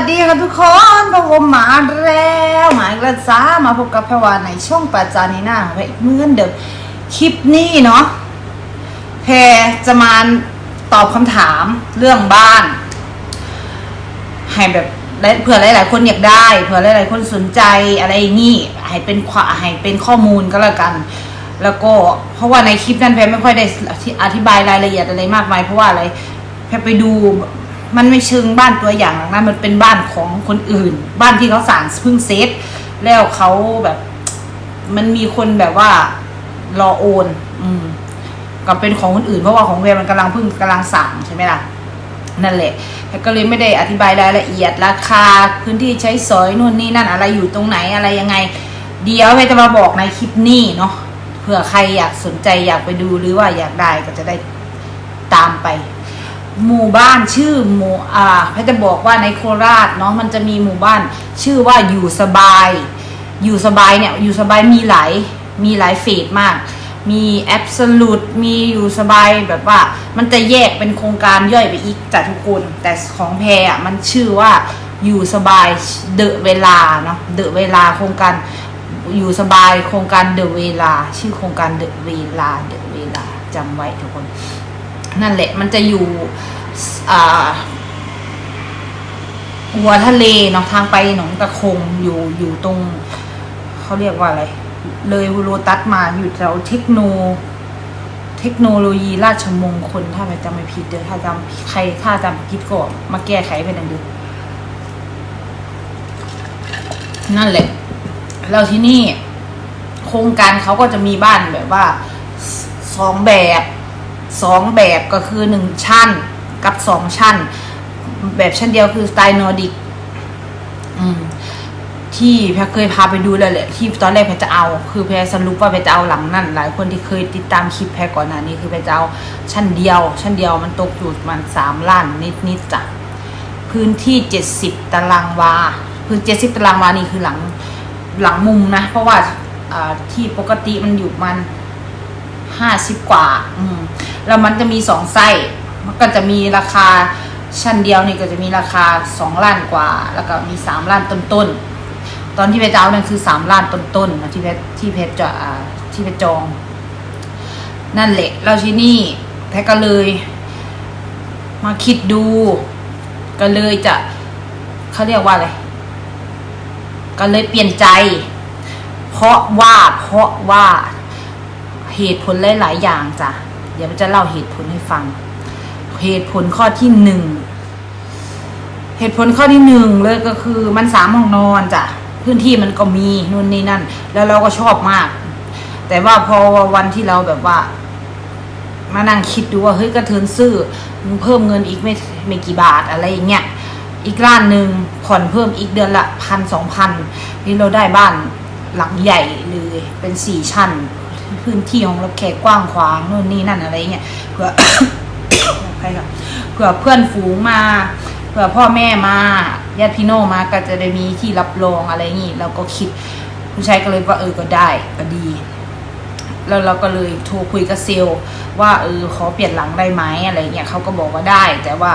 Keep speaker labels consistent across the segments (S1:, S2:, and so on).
S1: วัสดีค่ะทุกคนพวกผมมาแล้วหมายกระซ้ามาพบกับพวาในช่องปัจจานีหน้าไปเมื่อนเดิมคลิปนี้เนาะแพรจะมาตอบคำถามเรื่องบ้าน ให้แบบเผื่อหลาย ๆ คนอยากได้เผื่อหลาย ๆ คนสนใจอะไรอย่างงี้ให้เป็นขวาให้เป็นข้อมูลก็แล้วกัน แล้วก็เพราะว่าในคลิปนั้นแพรไม่ค่อยได้อธิบายรายละเอียดอะไรมากมายเพราะว่าอะไรแพรไปดู มันไม่เชิงบ้านตัวอย่างหรอกนะมันเป็นบ้านของคนอื่น บ้านที่เขาสั่งเพิ่งเซตแล้วเขาแบบ มันมีคนแบบว่ารอโอน อืมกับเป็นของคนอื่นเพราะว่าของแวรมันกำลังเพิ่งกำลังสั่งใช่ไหมล่ะนั่นแหละแต่ก็เลยไม่ได้อธิบายรายละเอียดราคาพื้นที่ใช้สอยนู่นนี่นั่นอะไรอยู่ตรงไหนอะไรยังไง เดี๋ยวแม่จะมาบอกในคลิปนี้เนาะเผื่อใครอยากสนใจอยากไปดูหรือว่าอยากได้ก็จะได้ตามไป หมู่บ้านชื่อหมู่อ่าแพทย์จะบอกว่าในโคราชเนาะมันจะมีหมู่บ้านชื่อว่าอยู่สบาย อยู่สบายเนี่ยอยู่สบายมีหลายมีหลายเฟสมาก มีแอบสูตมีอยู่สบายแบบว่า มันจะแยกเป็นโครงการย่อยไปอีกจากทุกคน แต่ของแพรอะมันชื่อว่าอยู่สบายเดอะเวลาเนาะเดอะเวลาโครงการอยู่สบายโครงการเดอะเวลา ชื่อโครงการเดอะเวลาเดอะเวลาจำไว้ทุกคน นั่นแหละ มันจะอยู่อ่าหัวทะเลเนาะทางไปหนองตะคงอยู่อยู่ตรงเขาเรียกว่าอะไร เลยโรตัสมาอยู่แถวเทคโน เทคโนโลยีราชมงคลถ้าไม่จำไม่ผิดเด้อถ้าจำใครถ้าจำผิดก็มาแก้ไขเป็นอันดียวนั่นแหละแล้วที่นี่ โครงการเขาก็จะมีบ้านแบบว่าสองแบบ สองแบบก็คือหนึ่งชั้นกับสองชั้น แบบชั้นเดียวคือสไตล์นอร์ดิกที่แพรเคยพาไปดูแล้วแหละที่ตอนแรกแพรจะเอา คือแพรสรุปว่าแพรจะเอาหลังนั่นหลายคนที่เคยติดตามคลิปแพรก่อนหน้านี้คือแพรจะเอาชั้นเดียว ชั้นเดียวมันตกอยู่มันสามล้านนิดๆจ้ะพื้นที่เจ็ดสิบตารางวาพื้นเจ็ดสิบตารางวานี่คือหลังหลังมุมนะ เพราะว่าที่ปกติมันอยู่มัน ห้าสิบกว่า อืมแล้วมันจะมีสองไส้มันก็จะมีราคาชั้นเดียวนี่ก็จะมีราคาสองล้านกว่า แล้วก็มีสามล้านต้นๆตอนที่เพชรเอาเนี่ยคือสามล้านต้นๆนะที่เพชรที่เพชรจะที่เพชรจอง นั่นแหละแล้วที่นี่แพทก็เลย มาคิดดู ก็เลยจะเขาเรียกว่าอะไรก็เลยเปลี่ยนใจ เพราะว่าเพราะว่า เหตุผลหลาย ๆ อย่างจ้ะเดี๋ยวจะเล่าเหตุผลให้ฟัง เหตุผลข้อที่หนึ่งเหตุผลข้อที่หนึ่งเลยก็คือมันสามห้องนอนจ้ะพื้นที่มันก็มีนู่นนี่นั่น แล้วเราก็ชอบมาก แต่ว่าพอวันที่เราแบบว่า มานั่งคิดดูว่าเฮ้ยกระเทินซื้อเพิ่มเงินอีกไม่ไม่กี่บาทอะไรอย่างเงี้ยอีกร้านหนึ่งผ่อนเพิ่มอีกเดือนละพันสองพันนี่เราได้บ้านหลังใหญ่เลยเป็นสี่ชั้น พื้นที่ของเราแขกกว้างขวางนู่นนี่นั่นอะไรเงี้ยเผื่อใครครับเผื่อเพื่อนฝูงมาเผื่อพ่อแม่มาญาติพี่น้องมาก็จะได้มีที่รับรองอะไรงี้เราก็คิดผู้ชายก็เลยว่าเออก็ได้ก็ดี แล้วเราก็เลยโทรคุยกับเซลลว่าเออขอเปลี่ยนหลังได้ไหมอะไรเงี้ยเขาก็บอกว่าได้ แต่ว่า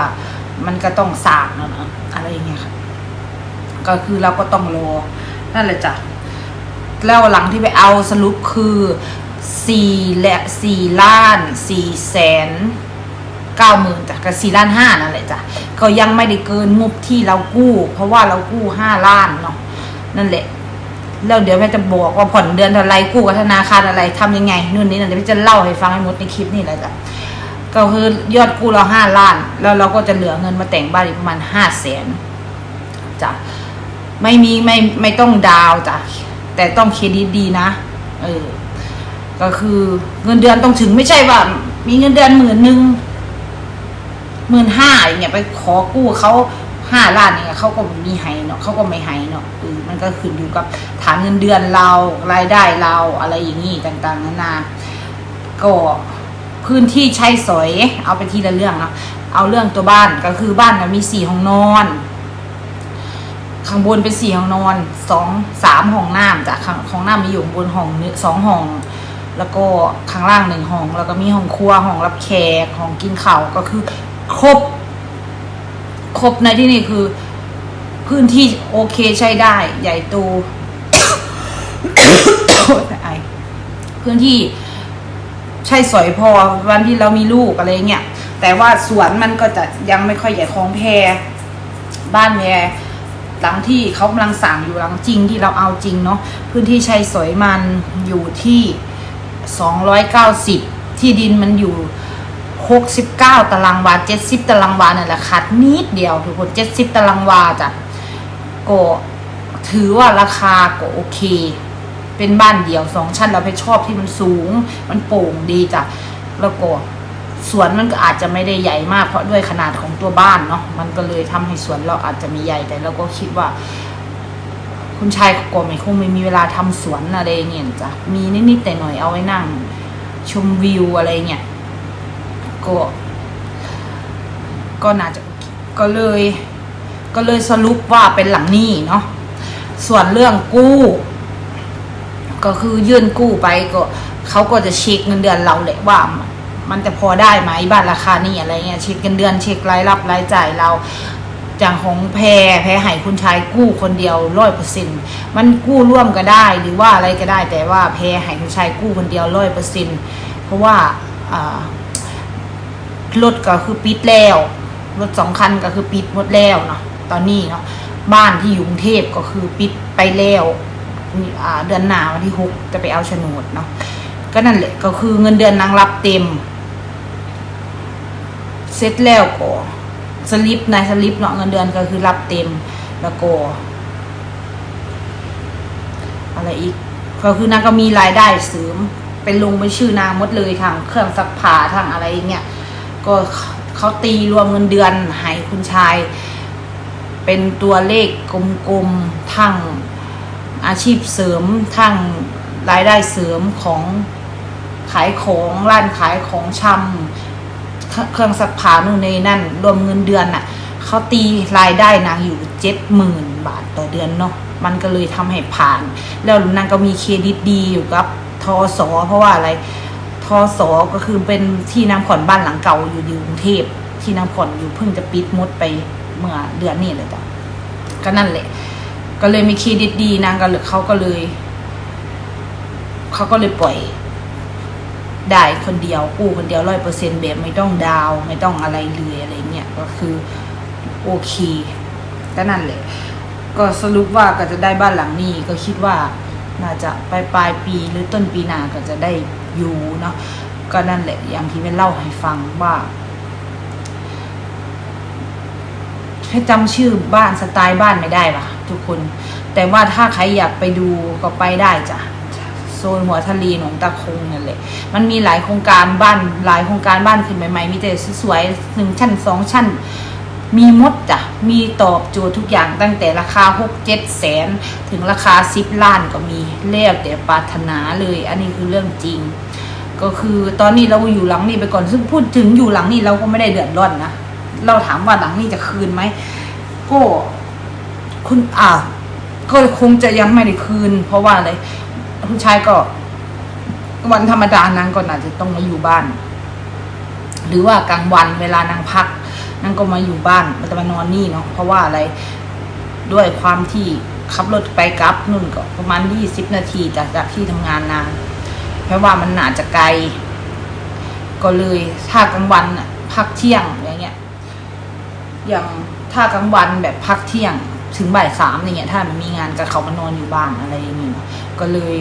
S1: มันก็ต้องสากนะเนอะอะไรเงี้ยค่ะก็คือเราก็ต้องรอนั่นแหละจ้ะแล้วหลังที่ไปเอาสรุปคือ สี่และสี่ล้านสี่แสนเก้าหมื่นจ้ะกับสี่ล้านห้านั่นแหละจ้ะก็ยังไม่ได้เกินงบที่เรากู้ เพราะว่าเรากู้ห้าล้านเนาะนั่นแหละแล้วเดี๋ยวแม่จะบอกว่าผ่อนเดือนเท่าไรกู้กับธนาคารอะไรทำยังไงนู่นนี่นั่นเดี๋ยวแม่จะเล่าให้ฟังให้หมดในคลิปนี่แหละจ้ะก็คือยอดกู้เราห้าล้าน แล้วเราก็จะเหลือเงินมาแต่งบ้านอีกประมาณห้าแสนจ้ะไม่มีไม่ไม่ต้องดาวจ้ะแต่ต้องเครดิตดีนะ เออ ก็คือเงินเดือนต้องถึงไม่ใช่ว่า มีเงินเดือนหมื่นหนึ่งหมื่นห้าอย่างเงี้ยไปขอกู้เขาห้าล้านอย่างเงี้ยเขาก็มีให้เนาะเขาก็ไม่ให้เนาะเออมันก็ขึ้นอยู่กับฐานเงินเดือนเรารายได้เราอะไรอย่างงี้ต่างๆนานาก็พื้นที่ใช้สอยเอาไปทีละเรื่องเนาะเอาเรื่องตัวบ้านก็คือบ้านนะมีสี่ห้องนอน ข้างบนเป็นสี่ห้องนอนสองสามห้องน้ำจ้ะข้างห้องน้ำมีอยู่ข้างบนห้องสองห้อง แล้วก็ข้างล่างหนึ่งห้องแล้วก็มีห้องครัวห้องรับแขกห้องกินข้าวก็คือ ครบ ครบในที่นี่คือ พื้นที่โอเคใช้ได้ ใหญ่โตแต่ไอพื้นที่ใช่สอยพอวันที่เรามีลูกอะไรเงี้ยแต่ว่าสวนมันก็จะยังไม่ค่อยใหญ่ของแพรบ้านแพรหลังที่เขากำลังสั่งอยู่หลังจริงที่เราเอาจริงเนาะพื้นที่ใช้สอยมันอยู่ที่ สองร้อยเก้าสิบที่ดินมันอยู่หกสิบเก้าตารางวาเจ็ดสิบตารางวานั่นแหละคัดนิดเดียวทุกคนเจ็ดสิบตารางวาจ้ะก็ถือว่าราคาก็โอเค เป็นบ้านเดี่ยวสองชั้นเราไปชอบที่มันสูง มันโป่งดีจ้ะแล้วก็สวนมันก็อาจจะไม่ได้ใหญ่มากเพราะด้วยขนาดของตัวบ้านเนาะมันก็เลยทำให้สวนเราอาจจะมีใหญ่แต่เราก็คิดว่า คุณชายก็ไม่คงไม่มีเวลาทำสวนอะไรเงี้ยจ้ะมีนิดๆแต่หน่อยเอาไว้นั่ง ชมวิวอะไรเงี้ยก็ก็น่าจะก็เลย ก็เลยสรุปว่าเป็นหลังนี้เนาะส่วนเรื่องกู้ ก็คือยื่นกู้ไปก็เขาก็จะเช็คเงินเดือนเราแหละว่ามันจะพอได้ไหมบ้านราคานี่อะไรเงี้ยเช็คเงินเดือนเช็ครายรับรายจ่ายเรา อย่างของแพรแพรให้คุณชายกู้คนเดียวร้อยเปอร์เซ็นต์มันกู้ร่วมก็ได้หรือว่าอะไรก็ได้ แต่ว่าแพรให้คุณชายกู้คนเดียวร้อยเปอร์เซ็นต์เพราะว่ารถก็คือปิดแล้วรถสองคันก็คือปิดหมดแล้วเนาะตอนนี้เนาะบ้านที่อยู่กรุงเทพก็คือปิดไปแล้วเดือนหน้าวันที่หกจะไปเอาโฉนดเนาะก็นั่นแหละก็คือเงินเดือนนางรับเต็มเสร็จแล้วก็ สลิปนายสลิปเนาะเงินเดือนก็คือรับเต็มแล้วก็อะไรอีก ก็คือนางก็มีรายได้เสริมเป็นลงเป็นชื่อนางหมดเลยทางเครื่องซักผ้าทางอะไรเงี้ยก็เขาตีรวมเงินเดือนให้คุณชาย เป็นตัวเลขกลมๆทั้งอาชีพเสริมทั้งรายได้เสริมของขายของร้านขายของชำ เครื่องซักผ้านู่นนี่นั่น รวมเงินเดือนน่ะเขาตีรายได้นางอยู่เจ็ดหมื่นบาทต่อเดือนเนาะมันก็เลยทำให้ผ่าน แล้วนางก็มีเครดิตดีอยู่กับทอสอเพราะว่าอะไรทอสอก็คือเป็นที่นางผ่อนบ้านหลังเก่าอยู่อยู่กรุงเทพที่นางผ่อนอยู่เพิ่งจะปิดมดไปเมื่อเดือนนี้เลยจ้ะก็นั่นแหละ ก็เลยมีเครดิตดีนางก็เลยเขาก็เลยเขาก็เลยปล่อย ได้คนเดียวกู้คนเดียวร้อยเปอร์เซ็นต์แบบไม่ต้องดาวไม่ต้องอะไรเลยอะไรเงี้ยก็คือโอเคก็นั่นแหละ ก็สรุปว่าก็จะได้บ้านหลังนี้ก็คิดว่าน่าจะปลายปลายปีหรือต้นปีหน้าก็จะได้อยู่เนาะก็นั่นแหละอย่างที่เป็นเล่าให้ฟังว่าให้จำชื่อบ้านสไตล์บ้านไม่ได้ปะทุกคน แต่ว่าถ้าใครอยากไปดูก็ไปได้จ้ะ นหัวทะเลหนองตะคงนั่นแหละ มันมีหลายโครงการบ้านหลายโครงการบ้านขึ้นใหม่ๆมีแต่สวยๆหนึ่งชั้นสองชั้น มีมดจ้ะมีตอบโจทย์ทุกอย่างตั้งแต่ราคาหกเจ็ดแสนถึงราคาสิบล้านก็มีแล้วแต่ปรารถนาเลย อันนี้คือเรื่องจริง ก็คือตอนนี้เราอยู่หลังนี้ไปก่อนซึ่งพูดถึงอยู่หลังนี้เราก็ไม่ได้เดือดร้อนนะเราถามว่าหลังนี้จะคืนไหมก็คุณอ่าก็คงจะยังไม่ได้คืน เพราะว่าอะไร คุณชายก็ วันธรรมดานางก็อาจจะต้องมาอยู่บ้าน หรือว่ากลางวันเวลานางพักนางก็มาอยู่บ้านมันจะมานอนนี่เนาะเพราะว่าอะไรด้วยความที่ขับรถไปกลับนู่นก็ประมาณยี่สิบนาทีจากจากที่ทำงานนางเพราะว่ามันอาจจะไกล ก็เลยถ้ากลางวันพักเที่ยงอย่างเงี้ยอย่างถ้ากลางวันแบบพักเที่ยง ถึงบ่ายสามอย่างเงี้ยถ้ามันมีงานก็เขามานอนอยู่บ้านอะไรอย่างเงี้ยก็เลย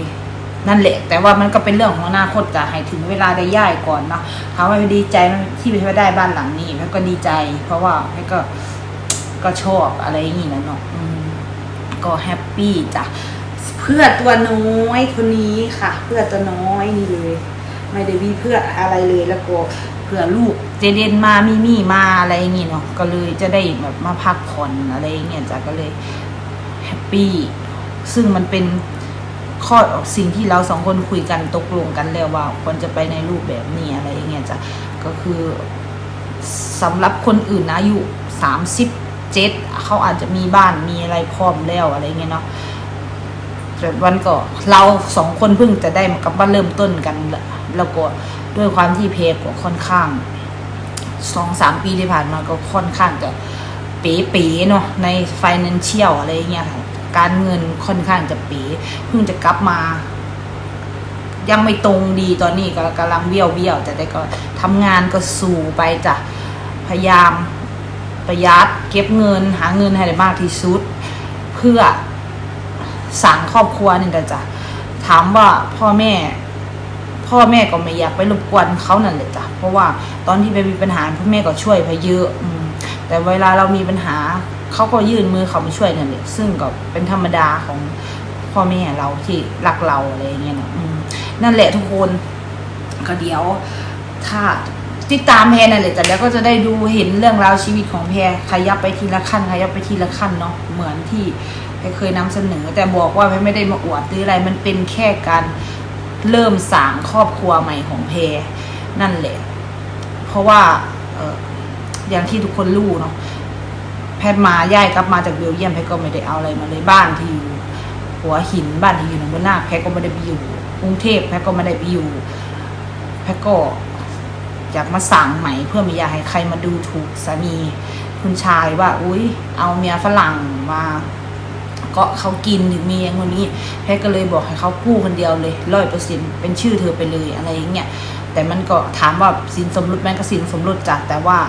S1: นั่นแหละ แต่ว่ามันก็เป็นเรื่องของอนาคตจะให้ถึงเวลาได้ย่ายก่อนเนาะถามว่าดีใจที่ไปได้บ้านหลังนี้แล้วก็ดีใจ เพราะว่าแล้วก็ก็ชอบอะไรอย่างงี้นะเนาะก็แฮปปี้จ้ะเพื่อตัวน้อยคนนี้ค่ะ เพื่อตัวน้อยนี่เลย ไม่ได้มีเพื่ออะไรเลยแล้วก็ เพื่อลูกเจเดนมามีมี่มาอะไรอย่างงี้เนาะก็เลยจะได้แบบมาพักผ่อนอะไรอย่างเงี้ยจ้ะก็เลยแฮปปี้ซึ่งมันเป็นข้อสิ่งที่เราสองคนคุยกันตกลงกันแล้วว่าควรจะไปในรูปแบบนี้อะไรอย่างเงี้ยจ้ะก็คือสำหรับคนอื่นอายุสามสิบเจ็ดเขาอาจจะมีบ้านมีอะไรพร้อมแล้วอะไรเงี้ยเนาะแต่วันก็เราสองคนเพิ่งจะได้กับมาเริ่มต้นกันแหละแล้วก็ ด้วยความที่เพจก็ค่อนข้างสองสามปีที่ผ่านมาก็ค่อนข้างจะเป๋ๆเนาะใน financial อะไรเงี้ยการเงินค่อนข้างจะเป๋เพิ่งจะกลับมา ยังไม่ตรงดีตอนนี้ก็กำลังเบี้ยวเบี้ยวๆแต่แต่ก็ทำงานก็สู่ไปจ้ะพยายามประหยัดเก็บเงินหาเงินให้ได้มากที่สุด เพื่อสั่งครอบครัวนี่แหละจ้ะถามว่าพ่อแม่ พ่อแม่ก็ไม่อยากไปรบกวนเขานั่นแหละจ้ะเพราะว่าตอนที่ไปมีปัญหาพ่อแม่ก็ช่วยไปเยอะอืแต่เวลาเรามีปัญหาเขาก็ยื่นมือเขามาช่วยนั่นแหละซึ่งก็เป็นธรรมดาของพ่อแม่เราที่รักเราอะไรอย่างเงี้ยนะนั่นแหละทุกคนก็เดี๋ยวถ้าติดตามแพรนั่นแหละจ้ะแล้วก็จะได้ดูเห็นเรื่องราวชีวิตของแพรขยับไปทีละขั้นขยับไปทีละขั้นเนาะเหมือนที่แพรเคยนำเสนอ แต่บอกว่าแพรไม่ได้มาอวดหรืออะไรมันเป็นแค่การ เริ่มสร้างครอบครัวใหม่ของแพนั่นแหละ เพราะว่าอย่างที่ทุกคนรู้เนาะแพทย์มาย้ายกลับมาจากเบลเยียมแพทย์ก็ไม่ได้เอาอะไรมาเลยบ้านที่อยู่หัวหินบ้านที่อยู่หนองบัวนาแพทย์ก็ไม่ได้ไปอยู่กรุงเทพแพทย์ก็ไม่ได้ไปอยู่แพทย์ก็อยากมาสั่งใหม่เพื่อไม่อยากให้ใครมาดูถูกสามีคุณชายว่า อุ้ยเอาเมียฝรั่งมา ก็เขากินถึงมีอย่างคนนี้แพทก็เลยบอกให้เขากู้คนเดียวเลยร้อยเปอร์เซ็นเป็นชื่อเธอไปเลยอะไรอย่างเงี้ยแต่มันก็ถามว่าสินสมรสแม่ก็สินสมรสจัดแต่ว่า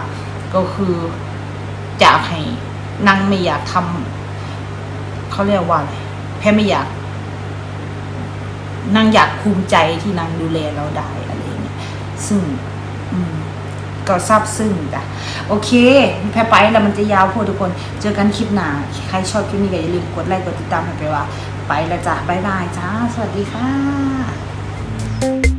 S1: ก็คืออยากให้นางไม่อยากทำเขาเรียกว่าอะไรแพทย์ไม่อยากนางอยากภูมิใจที่นางดูแลเราได้อะไรเงี้ยซึ่ง อืม ก็ซาบซึ้งจ้ะโอเคแพ้ไปแล้วมันจะยาวโพดทุกคน เจอกันคลิปหน้าใครชอบคลิปนี้ก็อย่าลืมกดไลค์กดติดตามให้ไปว่า ไปแล้วจ้ะบายบายจ้า สวัสดีค่ะ